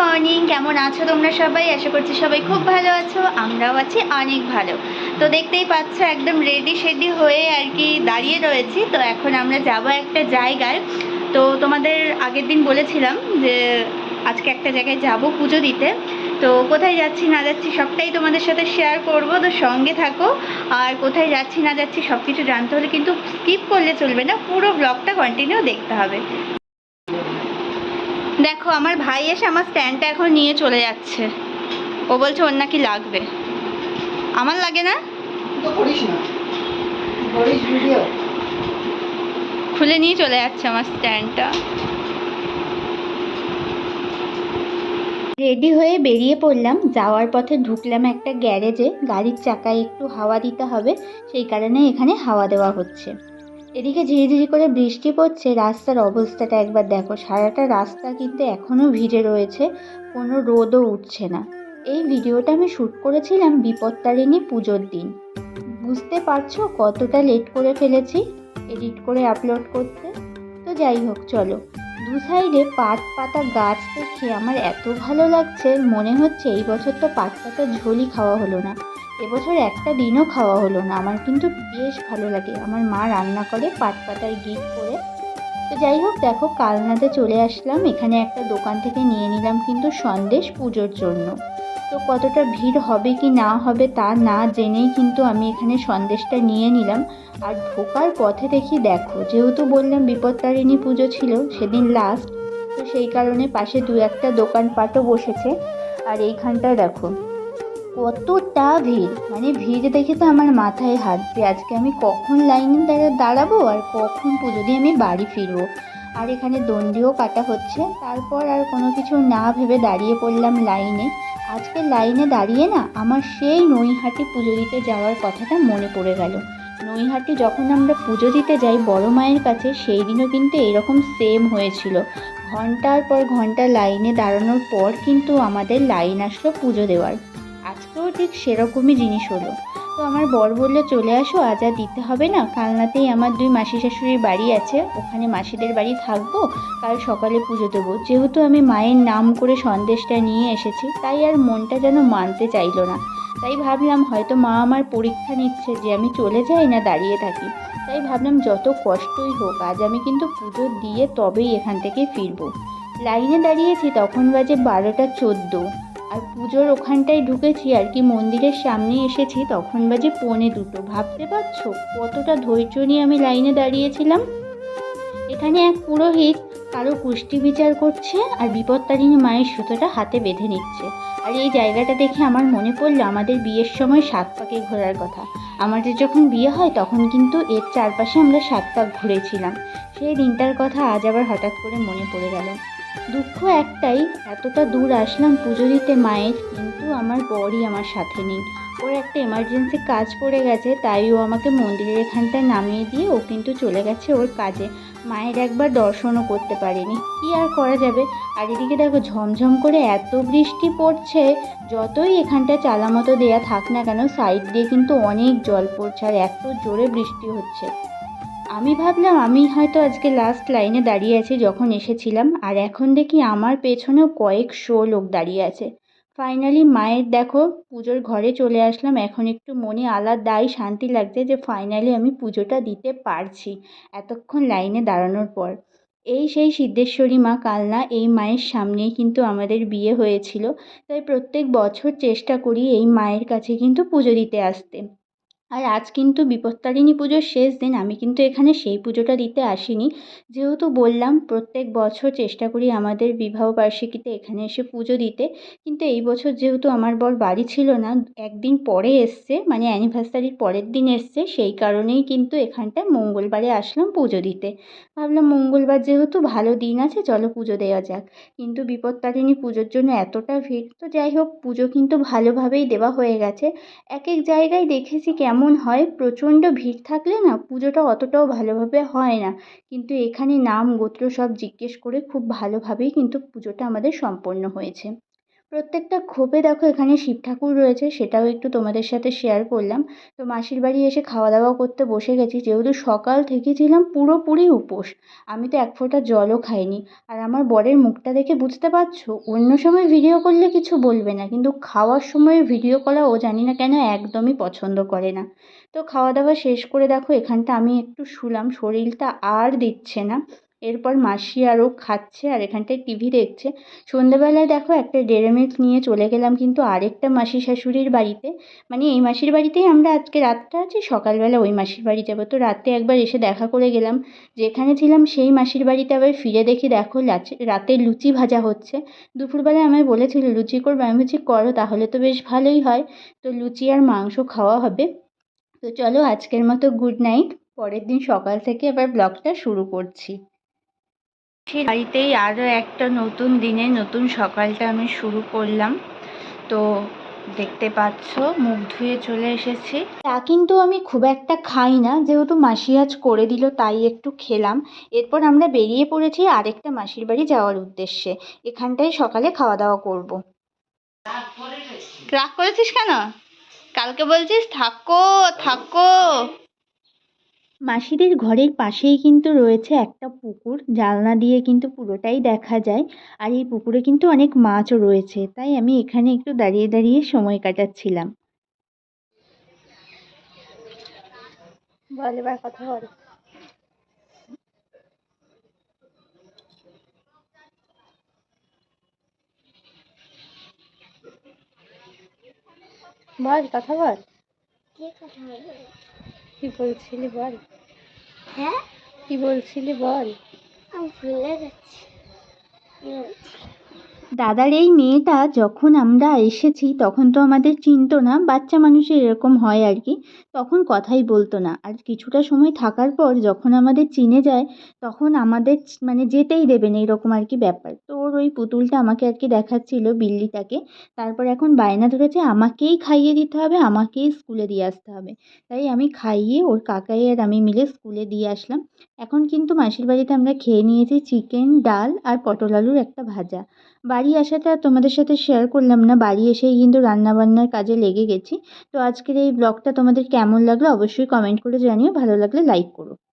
Morning কেমন আছো তোমরা সবাই? আশা করছি সবাই খুব ভালো আছো, আমরাও আছি অনেক ভালো। তো দেখতেই পাচ্ছ, একদম রেডি শেডি হয়ে আর কি দাঁড়িয়ে রয়েছি। তো এখন আমরা যাব একটা জায়গায়। তো তোমাদের আগের দিন বলেছিলাম যে, আজকে একটা জায়গায় যাব পুজো দিতে। তো কোথায় যাচ্ছি না যাচ্ছি সবটাই তোমাদের সাথে শেয়ার করব, তো সঙ্গে থাকো। আর কোথায় যাচ্ছি না যাচ্ছি সব কিছু জানতে হলে কিন্তু স্কিপ করলে চলবে না, পুরো ব্লগটা কন্টিনিউ দেখতে হবে। দেখো আমার ভাই এসে আমার স্ট্যান্ডটা এখন নিয়ে চলে যাচ্ছে। ও বলছে ওর নাকি লাগবে। আমার লাগে না? তো করিস না। করিস ভিডিও খুলে নিয়ে চলে যাচ্ছে আমার স্ট্যান্ডটা রেডি হয়ে বেরিয়ে পড়লাম। যাওয়ার পথে ঢুকলাম একটা গ্যারেজে। গাড়ির চাকায় একটু হাওয়া দিতে হবে সেই কারণে এখানে হাওয়া দেওয়া হচ্ছে। এদিকে ঝিরিঝিরি করে বৃষ্টি পড়ছে, রাস্তার অবস্থাটা একবার দেখো। সারাটা রাস্তা কিন্তু এখনও ভিড়ে রয়েছে, কোনো রোদও উঠছে না। এই ভিডিওটা আমি শ্যুট করেছিলাম বিপত্তারিণী পুজোর দিন। বুঝতে পারছ কতটা লেট করে ফেলেছি এডিট করে আপলোড করতে? তো যাই হোক, চলো। দু সাইডে পাট পাতা গাছ দেখে আমার এত ভালো লাগছে, মনে হচ্ছে এই বছর তো পাট পাতা ঝোলই খাওয়া হলো না। এবছর একটা দিনও খাওয়া হলো না। আমার কিন্তু বেশ ভালো লাগে। আমার মা রান্না করে পাট পাতার গিট করে। তো যাই হোক, দেখো কালনাতে চলে আসলাম। এখানে একটা দোকান থেকে নিয়ে নিলাম কিন্তু সন্দেশ পুজোর জন্য। তো কতটা ভিড় হবে কি না হবে তা না জেনেই কিন্তু আমি এখানে সন্দেশটা নিয়ে নিলাম। আর ঢোকার পথে দেখি, দেখো, যেহেতু বললাম বিপত্তারিণী পুজো ছিল সেদিন লাস্ট তো সেই কারণে পাশে দু একটা দোকানপাটও বসেছে। আর এইখানটা দেখো কতটা ভিড়? মানে ভিড় দেখে তো আমার মাথায় হাত যে আজকে আমি কখন লাইনে দাঁড়া, দাঁড়াবো আর কখন পুজো দিয়ে আমি বাড়ি ফিরবো? আর এখানে দণ্ডিও কাটা হচ্ছে, তারপর আর কোনো কিছু না ভেবে দাঁড়িয়ে পড়লাম লাইনে। আজকে লাইনে দাঁড়িয়ে না আমার সেই নৈহাটি পুজো দিতে যাওয়ার কথাটা মনে পড়ে গেল। নৈহাটি যখন আমরা পুজো দিতে যাই বড় মায়ের কাছে, সেই দিনও কিন্তু এরকম সেম হয়েছিল। ঘণ্টার পর ঘণ্টা লাইনে দাঁড়ানোর পর কিন্তু আমাদের লাইন আসলো পুজো দেওয়ার। আজকেও ঠিক সেরকমই জিনিস হলো। তো আমার বর বলল, চলে আসো, আজ আর দিতে হবে না। কালনাতেই আমার দুই মাসি শাশুড়ির বাড়ি আছে। ওখানে মাসিদের বাড়ি থাকব। কাল সকালে পুজো দেবো। যেহেতু আমি মায়ের নাম করে সন্দেশটা নিয়ে এসেছি, তাই আর মনটা যেন মানতে চাইলো না। তাই ভাবলাম, হয়তো মা আমার পরীক্ষা নিচ্ছে যে আমি চলে যাই না দাঁড়িয়ে থাকি। তাই ভাবলাম, যত কষ্টই হোক, আজ আমি কিন্তু পুজো দিয়ে তবেই এখান থেকে ফিরবো। লাইনে দাঁড়িয়েছি, তখন বাজে বারোটা চোদ্দ। আর পুজোর ওখানটায় ঢুকেছি আর কি, মন্দিরের সামনে এসেছি, তখন বাজে পৌনে দুটো। ভাবতে পারছ কতটা ধৈর্য নিয়ে আমি লাইনে দাঁড়িয়েছিলাম? এখানে এক পুরোহিত কারও কুষ্টি বিচার করছে আর বিপত্তারিণী মায়ের সুতোটা হাতে বেঁধে নিচ্ছে। আর এই জায়গাটা দেখে আমার মনে পড়ল আমাদের বিয়ের সময় সাত পাকে ঘোরার কথা। আমাদের যখন বিয়ে হয় তখন কিন্তু এর চারপাশে আমরা সাত পাক ঘুরেছিলাম। সেই দিনটার কথা আজ আবার হঠাৎ করে মনে পড়ে গেল। দুঃখ একটাই, এতটা দূর আসলাম পুজো দিতে মায়ের, কিন্তু আমার বরই আমার সাথে নেই। ওর একটা এমার্জেন্সি কাজ পড়ে গেছে, তাই ও আমাকে মন্দিরের এখানটায় নামিয়ে দিয়ে ও কিন্তু চলে গেছে ওর কাজে। মায়ের একবার দর্শনও করতে পারিনি। কি আর করা যাবে? আর এদিকে দেখো ঝমঝম করে এত বৃষ্টি পড়ছে, যতই এখানটা চালামতো দেয়া থাক না কেন সাইড দিয়ে কিন্তু অনেক জল পড়ছে, আর এত জোরে বৃষ্টি হচ্ছে। আমি ভাবলাম আমি হয়তো আজকে লাস্ট লাইনে দাঁড়িয়ে আছি যখন এসেছিলাম, আর এখন দেখি আমার পেছনেও কয়েকশো লোক দাঁড়িয়ে আছে। ফাইনালি মায়ের দেখো, পুজোর ঘরে চলে আসলাম। এখন একটু মনে আলাদাই শান্তি লাগছে যে ফাইনালি আমি পুজোটা দিতে পারছি এতক্ষণ লাইনে দাঁড়ানোর পর। এই সেই সিদ্ধেশ্বরী মা কালনা, এই মায়ের সামনেই কিন্তু আমাদের বিয়ে হয়েছিল। তাই প্রত্যেক বছর চেষ্টা করি এই মায়ের কাছে কিন্তু পুজো দিতে আসতে। আর আজ কিন্তু বিপত্তারিণী পুজোর শেষ দিন, আমি কিন্তু এখানে সেই পুজোটা দিতে আসিনি। যেহেতু বললাম, প্রত্যেক বছর চেষ্টা করি আমাদের বিবাহ বার্ষিকীতে এখানে এসে পুজো দিতে। কিন্তু এই বছর যেহেতু আমার বর বাড়ি ছিল না, একদিন পরে এসছে মানে অ্যানিভার্সারির পরের দিন এসছে, সেই কারণেই কিন্তু এখানটায় মঙ্গলবারে আসলাম পুজো দিতে। ভাবলাম মঙ্গলবার যেহেতু ভালো দিন আছে, চলো পুজো দেওয়া যাক। কিন্তু বিপত্তারিণী পুজোর জন্য এতটা ভিড়, তো যাই হোক, পুজো কিন্তু ভালোভাবেই দেওয়া হয়ে গেছে। এক এক জায়গায় দেখেছি কেমন হয়, প্রচণ্ড ভিড় থাকলে না পুজোটা অতটাও ভালোভাবে হয় না। কিন্তু এখানে নাম গোত্র সব জিজ্ঞেস করে খুব ভালোভাবেই কিন্তু পুজোটা আমাদের সম্পন্ন হয়েছে। প্রত্যেকটা খোপে দেখো এখানে শিব ঠাকুর রয়েছে, সেটাও একটু তোমাদের সাথে শেয়ার করলাম। তো মাসির বাড়ি এসে খাওয়া দাওয়া করতে বসে গেছি, যেহেতু সকাল থেকে ছিলাম পুরোপুরি উপোস। আমি তো এক ফোঁটা জলও খাইনি। আর আমার বরের মুখটা দেখে বুঝতে পারছ, অন্য সময় ভিডিও করলে কিছু বলবে না, কিন্তু খাওয়ার সময় ভিডিও করা ও জানি না কেন একদমই পছন্দ করে না। তো খাওয়া দাওয়া শেষ করে দেখো এখানটা আমি একটু শুলাম, শরীরটা আর দিচ্ছে না। এরপর মাসি আরও খাচ্ছে আর এখানটায় টিভি দেখছে। সন্ধেবেলায় দেখো একটা ডেয়ারি মিল্ক নিয়ে চলে গেলাম কিন্তু আরেকটা মাসি শাশুড়ির বাড়িতে। মানে এই মাসির বাড়িতেই আমরা আজকে রাতটা আছি, সকালবেলা ওই মাসির বাড়ি যাব। তো রাতে একবার এসে দেখা করে গেলাম, যেখানে ছিলাম সেই মাসির বাড়িতে আবার ফিরে দেখি দেখো রাতে লুচি ভাজা হচ্ছে। দুপুরবেলায় আমায় বলেছিল, লুচি করবে? আমি বলছি, করো, তাহলে তো বেশ ভালোই হয়। তো লুচি আর মাংস খাওয়া হবে। তো চলো আজকের মতো গুড নাইট। পরের দিন সকাল থেকে এবার ব্লগটা শুরু করছি। সেই বাড়িতেই আরও একটা নতুন দিনে নতুন সকালটা আমি শুরু করলাম। তো দেখতে পাচ্ছ, মুখ ধুয়ে চলে এসেছি। তা কিন্তু আমি খুব একটা খাই না, যেহেতু মাসি আজ করে দিল, তাই একটু খেলাম। এরপর আমরা বেরিয়ে পড়েছি আরেকটা মাসির বাড়ি যাওয়ার উদ্দেশ্যে। এখানটায় সকালে খাওয়া দাওয়া করব। রাগ করেছিস কেন? কালকে বলছিস, থাকো থাকো। মাসিদের ঘরের পাশেই কিন্তু রয়েছে একটা পুকুর। জানলা দিয়ে কিন্তু পুরোটাই দেখা যায়। আর এই পুকুরে কিন্তু অনেক মাছও রয়েছে। তাই আমি এখানে একটু দাঁড়িয়ে দাঁড়িয়ে সময় কাটাচ্ছিলাম। বল এবার কথা বল। বল কথা বল। কে কথা বলবে? কি বলছিলি বল? হ্যাঁ? কি বলছিলি বল? আমি ভুলে বলছি? দাদার এই মেয়েটা যখন আমরা এসেছি, তখন তো আমাদের চিনতো না, বাচ্চা মানুষের এরকম হয় আর কি। তখন কথাই বলতো না। আর কিছুটা সময় থাকার পর যখন আমাদের চিনে যায়, তখন আমাদের মানে যেতেই দেবে না এরকম আর কি ব্যাপার। তো ওর ওই পুতুলটা আমাকে আর কি দেখাচ্ছিল বিল্লিটাকে। তারপর এখন বায়না ধরেছে, আমাকেই খাইয়ে দিতে হবে, আমাকেই স্কুলে দিয়ে আসতে হবে। তাই আমি খাইয়ে ওর কাকাই আর আমি মিলে স্কুলে দিয়ে আসলাম। এখন কিন্তু মাসির বাড়িতে আমরা খেয়ে নিয়েছি চিকেন, ডাল আর পটল আলুর একটা ভাজা। বাড়ি আসাটা তোমাদের সাথে শেয়ার করলাম না। বাড়ি এসেই কিন্তু রান্নাবান্নার কাজে লেগে গেছি। তো আজকের এই ব্লগটা তোমাদের কেমন লাগল অবশ্যই কমেন্ট করে জানিও। ভালো লাগলে লাইক করো।